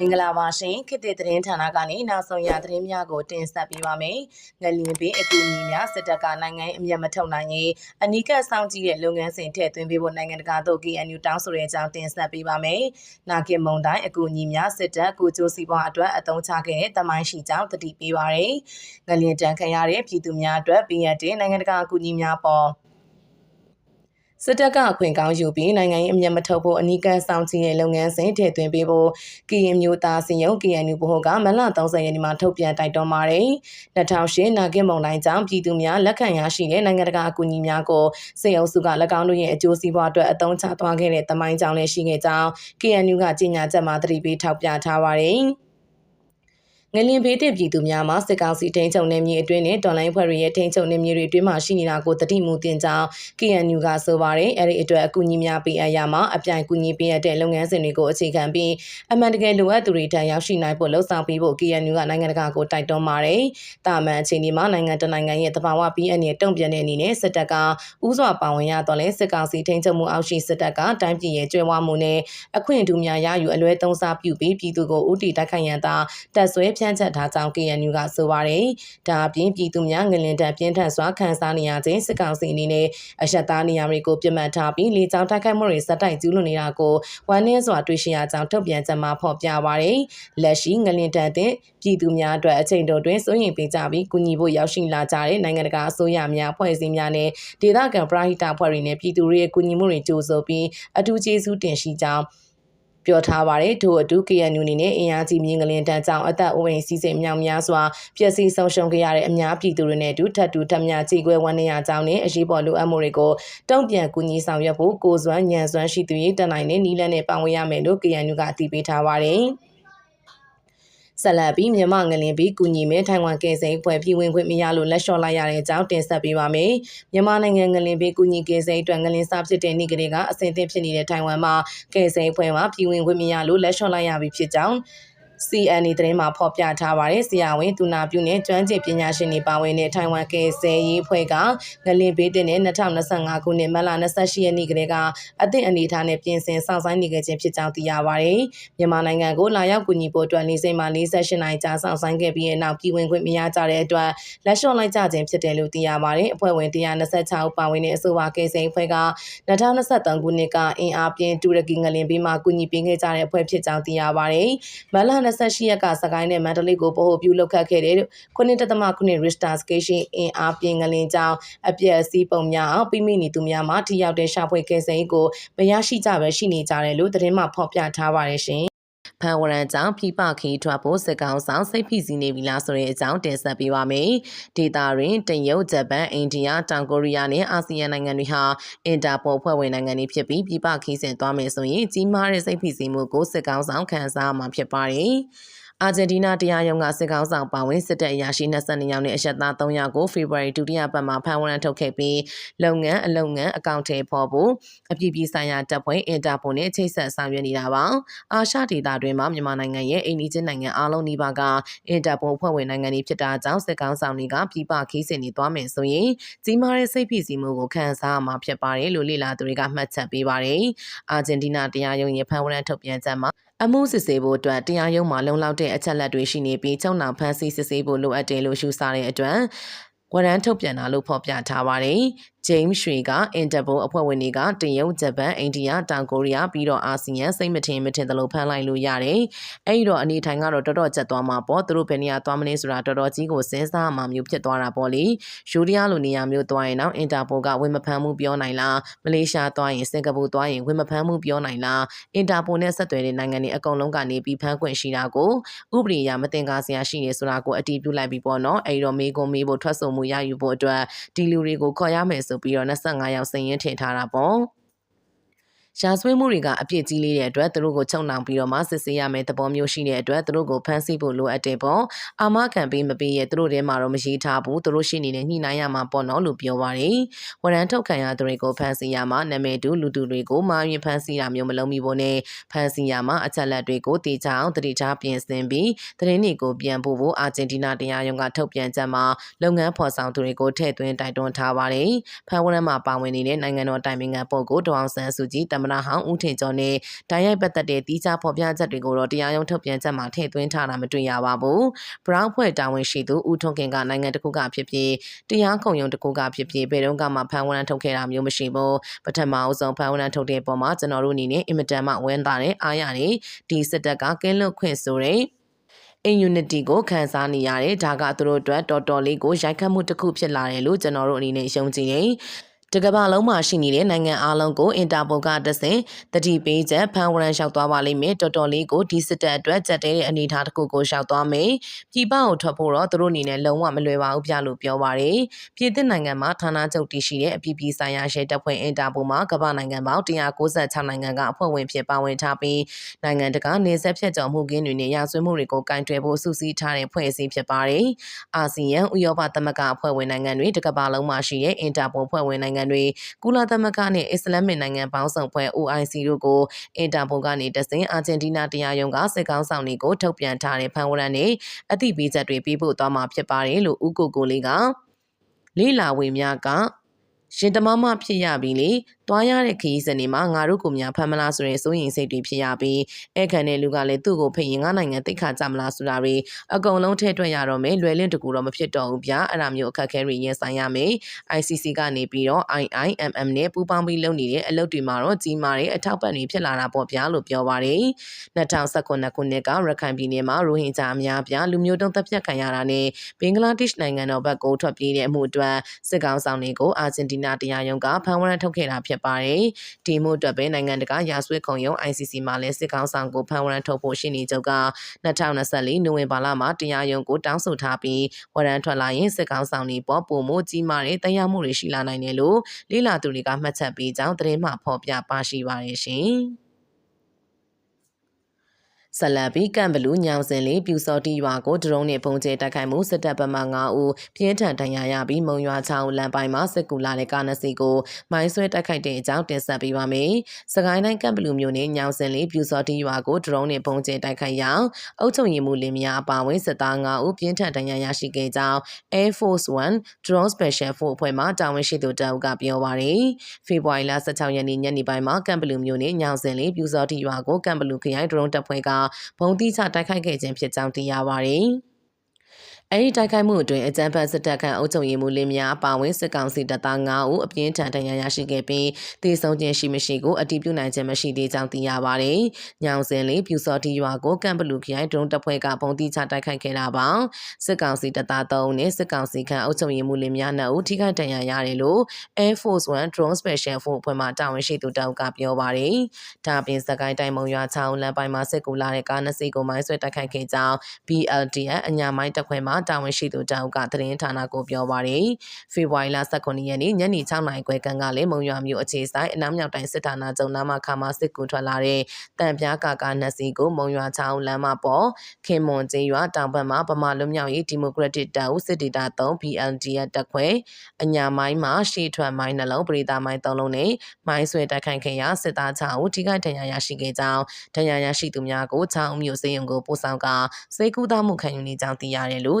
မင်္ဂလာပါရှင်ခေတ်သစ်သတင်းဌာနကနေနောက်ဆုံးရသတင်းများကိုတင်ဆက်ပေးပါမယ်။ငလျင်ပေးအကူအညီများစစ်တပ်ကနိုင်ငံအမျက်မထုတ်နိုင်ရင်အနီးကပ်စောင့်ကြည့်တဲ့လုပ်ငန်းစဉ်ထည့်သွင်းပေးဖို့နိုင်ငံတကာသို့ KNU တောင်းဆိုတဲ့အကြောင်းတင်ဆက်ပေးပါမယ်။နာကင်မုံတိုင်းအကူအညီများစစ်တပ်ကိုကျိုးစီပွားအတွက်အသုံးချခဲ့တဲ့တမိုင်းရှိကြောင်းတတိပေးပါရယ်။ငလျင်တန်ခံရတဲ့ပြည်သူများအတွက်ပြည်ရတဲ့နိုင်ငံတကာအကူအညီများပေါ် စစ်တပ်ကအခွင့်ကောင်းယူပြီးနိုင်ငံရေးအမျက်မထုတ်ဖို့အနီးကပ်ဆောင်ချီတဲ့လုပ်ငန်းစဉ်ထည့်သွင်းပေးဖို့ KN မျိုးသားစင်ရုံ KNU ဘဟုကမလ30ရက်နေ့မှာထုတ်ပြန်တိုက်တွန်းပါတယ်။2008နာဂစ်မုံတိုင်းကြောင့်ပြည်သူများလက်ခံရရှိတဲ့နိုင်ငံတကာအကူအညီများကိုစေအုပ်စုက၎င်းတို့ရဲ့အကျိုးစီးပွားအတွက်အသုံးချသွားခဲ့တဲ့တမိုင်းကြောင့်လည်းရှိခဲ့ကြောင်း KNU ကကြေညာချက်မှာသတိပေးထောက်ပြထားပါတယ်။ ငလင်ဘေးတင်ပြည်သူများမှာစစ်ကောင်စီထိန်းချုပ်နေမြေအတွင်းနဲ့တော်လိုင်းဖွဲ့တွေရဲ့ထိန်းချုပ်နေမြေတွေအတွင်းမှာရှိနေတာကိုတတိမူတင်ကြောင်း KNU ကဆိုပါတယ်အဲ့ဒီအတွက်အကူအညီများပေးအပ်ရမှာအပြိုင်ကူညီပေးရတဲ့လုပ်ငန်းစဉ်တွေကိုအခြေခံပြီးအမှန်တကယ်လိုအပ်သူတွေထံရောက်ရှိနိုင်ဖို့လှုံ့ဆော်ပေးဖို့ KNU ကနိုင်ငံတကာကိုတိုက်တွန်းပါတယ်တာမန်အခြေအနေမှာနိုင်ငံတနိုင်ငံရဲ့တဘာဝပြီးအနေနဲ့တုံ့ပြန်တဲ့အနေနဲ့စစ်တပ်ကဥစွာပါဝင်ရတော့လဲစစ်ကောင်စီထိန်းချုပ်မှုအောက်ရှိစစ်တပ်ကတိုင်းပြည်ရဲ့ကျွဲဝမှုနဲ့အခွင့်အထူးများရယူအလွဲသုံးစားပြုပြီးပြည်သူကိုဥတီတိုက်ခိုက်ရန်သာတပ်ဆွဲဖြန့်ချက်ထားကြောင်း KNU ကဆိုပါတယ်။ဒါအပြင်ပြည်သူများငလင်တန်ပြင်းထန်စွာခံစားနေရခြင်းစစ်ကောင်စီအနေနဲ့အရှက်သားနေရာတွေကိုပြစ်မှတ်ထားပြီးလေကြောင်းတိုက်ခိုက်မှုတွေစက်တိုက်ကျူးလွန်နေတာကိုဝမ်းနည်းစွာတွေ့ရှိရကြောင်းထုတ်ပြန်ချက်မှာဖော်ပြပါတယ်။လက်ရှိငလင်တန်တဲ့ပြည်သူများအတွက်အချိန်တိုတွင်စိုးရိမ်ပေးကြပြီးကူညီဖို့ရောက်ရှိလာကြတဲ့နိုင်ငံတကာအစိုးရများဖွဲ့စည်းများနဲ့ဒေသခံပရဟိတဖွဲ့တွေနဲ့ပြည်သူတွေရဲ့ကူညီမှုတွေကြိုးဆိုပြီးအထူးကျေးဇူးတင်ရှိကြောင်း ပြောထားပါတယ်ထို့အတူ KNU အနေနဲ့အင်အားကြီးမြင်းကလင်တန်းကြောင့်အသက်အိုးအိမ်စီးစိမ်မြောင်များစွာပျက်စီးဆုံးရှုံးခဲ့ရတဲ့အများပြည်သူတွေနဲ့အတူထပ်တူထပ်မြကြေကွဲဝန်းနေရကြောင်းနဲ့အရေးပေါ်လိုအပ်မှုတွေကိုတုံ့ပြန်ကူညီဆောင်ရွက်ဖို့ကိုစွမ်းညံစွမ်းရှိသူရေးတနိုင်နဲ့နီးလန်းနဲ့ပါဝင်ရမယ်လို့ KNU ကအတည်ပြုထားပါတယ်။ ဆက်လက်ပြီးမြန်မာငလင်ပြီးကုညီမဲထိုင်ဝမ်ကယ်ဆယ်ဖွဲ့ပြည်ဝင်ခွင့်မရလို့လက်လျှော့လိုက်ရတဲ့အကြောင်းတင်ဆက်ပေးပါမယ်။မြန်မာနိုင်ငံငလင်ပြီးကုညီကယ်ဆယ်အတွက်ငလင်စဖြစ်တဲ့နေ့ကလေးကအဆင်သင့်ဖြစ်နေတဲ့ထိုင်ဝမ်မှာကယ်ဆယ်ဖွဲ့မှာပြည်ဝင်ခွင့်မရလို့လက်လျှော့လိုက်ရပြီဖြစ်ကြောင်း CNA သတင်းမှာဖော်ပြထားပါတယ်။ဆရာဝန်သူနာပြုနဲ့ကျွမ်းကျင်ပညာရှင်တွေပါဝင်တဲ့ထိုင်ဝမ်ကယ်ဆယ်ရေးအဖွဲ့ကငလင်ဘေးတင်တဲ့2025ခုနှစ်မတ်လ28ရက်နေ့ကလေးကအသင့်အနေထားနဲ့ပြင်ဆင်စောင့်ဆိုင်းနေခဲ့ခြင်းဖြစ်ကြောင်းသိရပါတယ်။မြန်မာနိုင်ငံကိုလာရောက်ကူညီဖို့အတွက်လေးစိတ်မှ48နိုင်ကြာစောင့်ဆိုင်းခဲ့ပြီးတဲ့နောက်ပြည်ဝင်ခွင့်မရကြတဲ့အတွက်လက်လျှော့လိုက်ကြခြင်းဖြစ်တယ်လို့သိရပါတယ်။အဖွဲ့ဝင်126ဦးပါဝင်တဲ့အဆိုပါကယ်ဆယ်ရေးအဖွဲ့က2023ခုနှစ်ကအင်အားပြင်းတူရကီငလင်ဘေးမှာကူညီပေးခဲ့ကြတဲ့အဖွဲ့ဖြစ်ကြောင်းသိရပါတယ်။မတ်လ28ရက်ကစကိုင်းနဲ့မန္တလေးကိုပို့ဖို့ပြုလုပ်ခတ်ခဲ့တဲ့9.9 Richter Station အင်အားပြင်းငလင်ကြောင့်အပြည့်အစည်းပုံများအောင်ပြိမိနေသူများမှထိရောက်တဲ့ရှာဖွေကယ်ဆယ်ရေးကိုမရရှိကြပဲရှိနေကြတယ်လို့သတင်းမှဖော်ပြထားပါတယ်ရှင် ဖန်ဝရန်ကြောင့်ဖိပခီထွက်ဖို့စကောင်းဆောင်စိတ်ဖိစီးနေပြီလားဆိုတဲ့အကြောင်းတင်ဆက်ပေးပါမယ်။ဒေတာတွင်တရုတ်၊ဂျပန်၊အိန္ဒိယ၊တောင်ကိုရီးယားနဲ့အာဆီယံနိုင်ငံတွေဟာအင်တာပိုဖွဲ့ဝင်နိုင်ငံတွေဖြစ်ပြီးဖိပခီးစဉ်သွားမယ်ဆိုရင်ကြီးမားတဲ့စိတ်ဖိစီးမှုကိုစကောင်းဆောင်ခံစားမှာဖြစ်ပါတယ်။ အာဂျင်တီးနားတရားရုံးကစစ်ကောင်ဆောင်ပါဝင်စစ်တပ်အရာရှိ22ယောက်နဲ့အရက်သား3ယောက်ကိုဖေဖော်ဝါရီဒုတိယပတ်မှာဖမ်းဝရမ်းထုတ်ခဲ့ပြီးလုပ်ငန်းအလုပ်ငန်းအကောင့်ထဲပေါ်ဖို့အပြည်ပြည်ဆိုင်ရာတပ်ဖွဲ့အင်တာပိုနဲ့ချိတ်ဆက်ဆောင်ရွက်နေတာပါအာရှဒေသတွင်မှာမြန်မာနိုင်ငံရဲ့အိန္ဒိချင်းနိုင်ငံအားလုံးဒီပါကအင်တာပိုဖွဲ့ဝင်နိုင်ငံတွေဖြစ်တာကြောင့်စစ်ကောင်ဆောင်တွေကပြည်ပခီးစဉ်တွေသွားမယ်ဆိုရင်ကြီးမားတဲ့စိတ်ဖိစီးမှုကိုခံစားရမှာဖြစ်ပါတယ်လို့လေလာသူတွေကမှတ်ချက်ပေးပါတယ်အာဂျင်တီးနားတရားရုံးရဲ့ဖမ်းဝရမ်းထုတ်ပြန်ချက်မှာ အမှုစစ်ဆေးဖို့အတွက်တရားရုံးမှာလုံလောက်တဲ့အချက်လက်တွေရှိနေပြီးချုံနောင်ဖမ်းဆီးစစ်ဆေးဖို့လိုအပ်တယ်လို့ရှုဆတဲ့အတွက်ဝရမ်းထုတ်ပြန်တာလို့ဖော်ပြထားပါတယ်ဂျိမ်းရွှေကအင်တာပိုအဖွဲ့ဝင်တွေကတရုတ်ဂျပန်အိန္ဒိယတောင်ကိုရီးယားပြီးတော့အာဆီယံစိတ်မထင်မထင်သလိုဖမ်းလိုက်လို့ရတယ်။အဲဒီတော့အနေထိုင်ကတော့တော်တော်ကျက်သွားမှာပေါ့သူတို့ဘယ်နေရာသွားမလဲဆိုတာတော်တော်ကြီးကိုစဉ်းစားမှမျိုးဖြစ်သွားတာပေါ့လေ။ယူရီးယားလိုနေရာမျိုးသွားရင်တော့အင်တာပိုကဝင်မဖမ်းမှုပြောနိုင်လားမလေးရှားသွားရင်စင်ကာပူသွားရင်ဝင်မဖမ်းမှုပြောနိုင်လားအင်တာပိုနဲ့ဆက်သွယ်တဲ့နိုင်ငံတွေအကုန်လုံးကနေပြီးဖမ်းခွင့်ရှိတာကိုဥပဒေအရမတင်ကားစရာရှိနေဆိုတာကိုအတည်ပြုလိုက်ပြီးပေါ့နော်အဲဒီတော့မေကွန်မေးဖို့ထွက်ဆိုမှုရယူဖို့အတွက်ဒီလူတွေကိုခေါ်ရမယ်ဆိုပြီးတော့25ယောက်စည်ရင်းထင်ထားတာပေါ့ ရာဇဝတ်မှုတွေကအပြစ်ကြီးလေးတဲ့အတွက်သူတို့ကိုချုပ်နှောင်ပြီးတော့မှစစ်ဆေးရမယ့်သဘောမျိုးရှိတဲ့အတွက်သူတို့ကိုဖမ်းဆီးဖို့လိုအပ်တယ်ပေါ့အာမခံပေးမပေးရဲ့သူတို့ထဲမှာတော့မရေးထားဘူးသူတို့ရှိနေတဲ့ညှိနှိုင်းရမှာပေါ့နော်လို့ပြောပါတယ်ဝရန်ထုတ်ခံရသူတွေကိုဖမ်းဆီးရမှာနာမည်တူလူတူတွေကိုမာရင်ဖမ်းဆီးတာမျိုးမလုပ်မိဖို့နဲ့ဖမ်းဆီးရမှာအချက်လက်တွေကိုတေချအောင်တတိထားပြင်ဆင်ပြီးသတင်းတွေကိုပြန်ပို့ဖို့အာဂျင်တီးနာတရားရုံးကထုတ်ပြန်ချက်မှာလုပ်ငန်းဖော်ဆောင်သူတွေကိုထည့်သွင်းတိုက်တွန်းထားပါတယ်ဖမ်းဝရမ်းမှာပါဝင်နေတဲ့နိုင်ငံတော်တိုင်ပင်ခံပုဂ္ဂိုလ်ဒေါအောင်ဆန်းစုကြည်တမနာဟောင်းဦးထင်ကျော်နဲ့တိုင်းရိုက်ပတ်သက်တဲ့တီးခြားဖော်ပြချက်တွေကိုတော့တရားရုံးထုတ်ပြန်ချက်မှာထည့်သွင်းထားတာမတွေ့ရပါဘူး။ဘရောင်းဖွဲ့တာဝန်ရှိသူဦးထွန်းခင်ကနိုင်ငံတစ်ခုကဖြစ်ဖြစ်တရားခုံရုံးတစ်ခုကဖြစ်ဖြစ်ဘယ်တော့မှဖမ်းဝရမ်းထုတ်ခဲ့တာမျိုးမရှိဘူး။ပထမအဆုံးဖမ်းဝရမ်းထုတ်တဲ့ပုံမှာကျွန်တော်တို့အနေနဲ့အင်မတန်မှဝမ်းသာတဲ့အားရတယ်ဒီစစ်တပ်ကကင်းလွတ်ခွင့်ဆိုတဲ့ immunity ကိုခံစားနေရတယ်ဒါကသူတို့အတွက်တော်တော်လေးကိုရိုက်ခတ်မှုတစ်ခုဖြစ်လာတယ်လို့ကျွန်တော်တို့အနေနဲ့ယုံကြည်တယ် တကဘာလုံးမှာရှိနေတဲ့နိုင်ငံအလုံးကိုအင်တာပိုကတဆင်တတိပေးချက်ဖန်ဝရန်လျှောက်သွားပါလိမ့်မယ်တော်တော်လေးကိုဒီစစ်တပ်အတွက်ကြက်တဲတဲ့အနေအထားတစ်ခုကိုလျှောက်သွားမယ်ပြည်ပကိုထွက်ဖို့တော့သူတို့အနေနဲ့လုံးဝမလွယ်ပါဘူးပြလို့ပြောပါတယ်ပြည်သစ်နိုင်ငံမှာဌာနချုပ်တည်ရှိတဲ့အပြည်ပြည်ဆိုင်ရာရဲတပ်ဖွဲ့အင်တာပိုမှာကမ္ဘာနိုင်ငံပေါင်း196နိုင်ငံကအဖွဲ့ဝင်ဖြစ်ပါဝင်ထားပြီးနိုင်ငံတကာနေဆက်ဖြတ်ကျော်မှုကင်းတွေနဲ့ရာဇဝတ်မှုတွေကိုကင်တွယ်ဖို့စုစည်းထားတဲ့ဖွဲ့စည်းဖြစ်ပါတယ်အာဆီယံဥရောပသမဂ္ဂအဖွဲ့ဝင်နိုင်ငံတွေတကမ္ဘာလုံးမှာရှိတဲ့အင်တာပိုဖွဲ့ဝင်နိုင်ငံနိုင်ငံတွေကုလသမဂ္ဂနဲ့အစ္စလာမစ်နိုင်ငံပေါင်းစုံဖွဲ့ OIC တို့ကိုအင်တာပိုကနေတဆင်အာဂျင်တီးနားတရားရုံးကစစ်ကောင်းဆောင်တွေကိုထုတ်ပြန်ထားတဲ့ဖန်ဝရန်နဲ့အသိပေးချက်တွေပေးပို့သွားမှာဖြစ်ပါတယ်လို့ဥကိုကိုလေးကလေးလာဝေများကရှင်တမမဖြစ်ရပြီလေ သွားရတဲ့ခရီးစဉ်တွေမှာငါတို့ကိုများဖမ်းမလားဆိုရင်စိုးရင်စိတ်တွေဖြစ်ရပြီးအဲ့ခံတဲ့လူကလည်းသူ့ကိုဖိတ်ရင်ငါနိုင်ငံတိတ်ခါကြမလားဆိုတာတွေအကုန်လုံးထဲထွက်ရတော့မယ်လွယ်လင့်တကူတော့မဖြစ်တော့ဘူးဗျာအဲ့ဒါမျိုးအခက်အခဲတွေရင်ဆိုင်ရမယ် ICC ကနေပြီးတော့ IIMM နဲ့ပူးပေါင်းပြီးလုပ်နေတဲ့အလုပ်တွေမှာတော့ကြီးမားတဲ့အထောက်ပံ့တွေဖြစ်လာတာပေါ့ဗျာလို့ပြောပါတယ်2019ခုနှစ်ကရခိုင်ပြည်နယ်မှာရိုဟင်ဂျာအများပြားလူမျိုးတုံးတပ်ဖြတ်ခံရတာနဲ့ဘင်္ဂလားဒေ့ရှ်နိုင်ငံတော်ဘက်ကိုထွက်ပြေးတဲ့အမှုအတွက်စစ်ကောင်ဆောင်တွေကိုအာဂျင်တီနာတရားရုံးကဖမ်းဝရမ်းထုတ်ခဲ့တာဖြစ်ပါတယ်။ဒီမှုအတွက်ပဲနိုင်ငံတကာရာဇဝတ်ခုံရုံး ICC မှာလည်းစစ်ကောင်ဆောင်ကိုဖမ်းဝရမ်းထုတ်ဖို့ရှိနေကြောက်က2024နိုဝင်ဘာလမှာတရားရုံးကိုတောင်းဆိုထားပြီးဝရမ်းထွက်လာရင်စစ်ကောင်ဆောင်တွေပေါ်ပုံမှုကြီးမားတဲ့တရားမှုတွေရှိလာနိုင်တယ်လို့လေးလာသူတွေကမှတ်ချက်ပေးကြောင်းသတင်းမှဖော်ပြပါရှိပါတယ်ရှင်။ ဆလန်ဘီကမ်ဘလူးညောင်စင်လေးပြူစော်တီရွာကိုဒရုန်းနဲ့ပုံကျဲတိုက်ခိုက်မှုစစ်တပ်ဗမာ9ဦးပြင်းထန်ဒဏ်ရာရပြီးမုံရွာချောင်းလမ်းပိုင်းမှာစစ်ကူလာတဲ့ကားနှစ်စီးကိုမိုင်းဆွဲတိုက်ခိုက်တဲ့အကြောင်းတင်ဆက်ပေးပါမယ်။စကိုင်းတိုင်းကမ်ဘလူးမြို့နယ်ညောင်စင်လေးပြူစော်တီရွာကိုဒရုန်းနဲ့ပုံကျဲတိုက်ခိုက်ရာအုပ်ချုပ်ရေးမှူးလင်းများအပါအဝင်စစ်သား9ဦးပြင်းထန်ဒဏ်ရာရရှိခဲ့ကြောင်း Air Force 1 Drone Special Force အဖွဲ့မှတာဝန်ရှိသူတအုပ်ကပြောပါရယ်။ဖေဖော်ဝါရီလ16ရက်နေ့ညနေပိုင်းမှာကမ်ဘလူးမြို့နယ်ညောင်စင်လေးပြူစော်တီရွာကိုကမ်ဘလူးခရိုင်ဒရုန်းတပ်ဖွဲ့ကဘုံတိချတိုက်ခိုက်ခဲ့ခြင်းဖြစ်ကြောင်းသိရပါတယ်။ အဲဒီတိုက်ခိုက်မှုအတွင်းအကြမ်းဖက်စစ်တပ်ကအုပ်ချုပ်ရေးမှူးလင်းများပါဝင်စစ်ကောင်စီတပ်သား9ဦးအပြင်းထန်ဒဏ်ရာရရှိခဲ့ပြီးသေဆုံးခြင်းရှိမရှိကိုအတည်ပြုနိုင်ခြင်းမရှိသေးကြောင်းသိရပါတယ်။ညောင်စင်လေးပြူစော်တီရွာကိုကမ်ဘလူခရိုင်ဒရုန်းတပ်ဖွဲ့ကပုံတိချတိုက်ခိုက်ခဲ့တာပါ။စစ်ကောင်စီတပ်သား3ဦးနဲ့စစ်ကောင်စီခန့်အုပ်ချုပ်ရေးမှူးလင်းများ2ဦးထိခိုက်ဒဏ်ရာရတယ်လို့ Air Force 1 Drone Special Force ဖွဲ့မှတာဝန်ရှိသူတအုပ်ကပြောပါတယ်။ဒါပြင်စကိုင်းတိုင်းမုံရွာချောင်းလမ်းပိုင်းမှာစစ်ကူလာတဲ့ကားနှစ်စီးကိုမိုင်းဆွဲတိုက်ခိုက်ခဲ့ကြောင်း BLDF အညာမိုင်းတပ်ခွဲမှတာဝန်ရှိသူတောက်ကသတင်းဌာနကိုပြောပါရယ်ဖေဖော်ဝါရီလ18ရက်နေ့ညနေ6နာရီခွဲကကလည်းမုံရွာမြို့အခြေဆိုင်အနောက်မြောက်တိုင်းစစ်ဌာနချုပ်နားမှာခါမစစ်ကူထွက်လာတဲ့တန်ပြားကာကာနှစ်စီးကိုမုံရွာချောင်းလမ်းမပေါ်ခင်မွန်ကျေးရွာတောင်ဘက်မှာဗမာလူမျိုးရေးဒီမိုကရက်တစ်တပ်ဦးစစ်ဒေတာ3 BLDF တပ်ခွဲအညာမိုင်းမှာရှေ့ထွက်မိုင်းနှလုံးပရိသာမိုင်း3လုံးနဲ့မိုင်းဆွဲတိုက်ခိုက်ခဲ့ရာစစ်သား6ဦးထိခိုက်ဒဏ်ရာရရှိခဲ့ကြောင်းဒဏ်ရာရရှိသူများကိုချောင်းမြို့စေယုံကိုပို့ဆောင်ကစေကူးသားမှုခံယူနေကြောင်းသိရတယ်လို့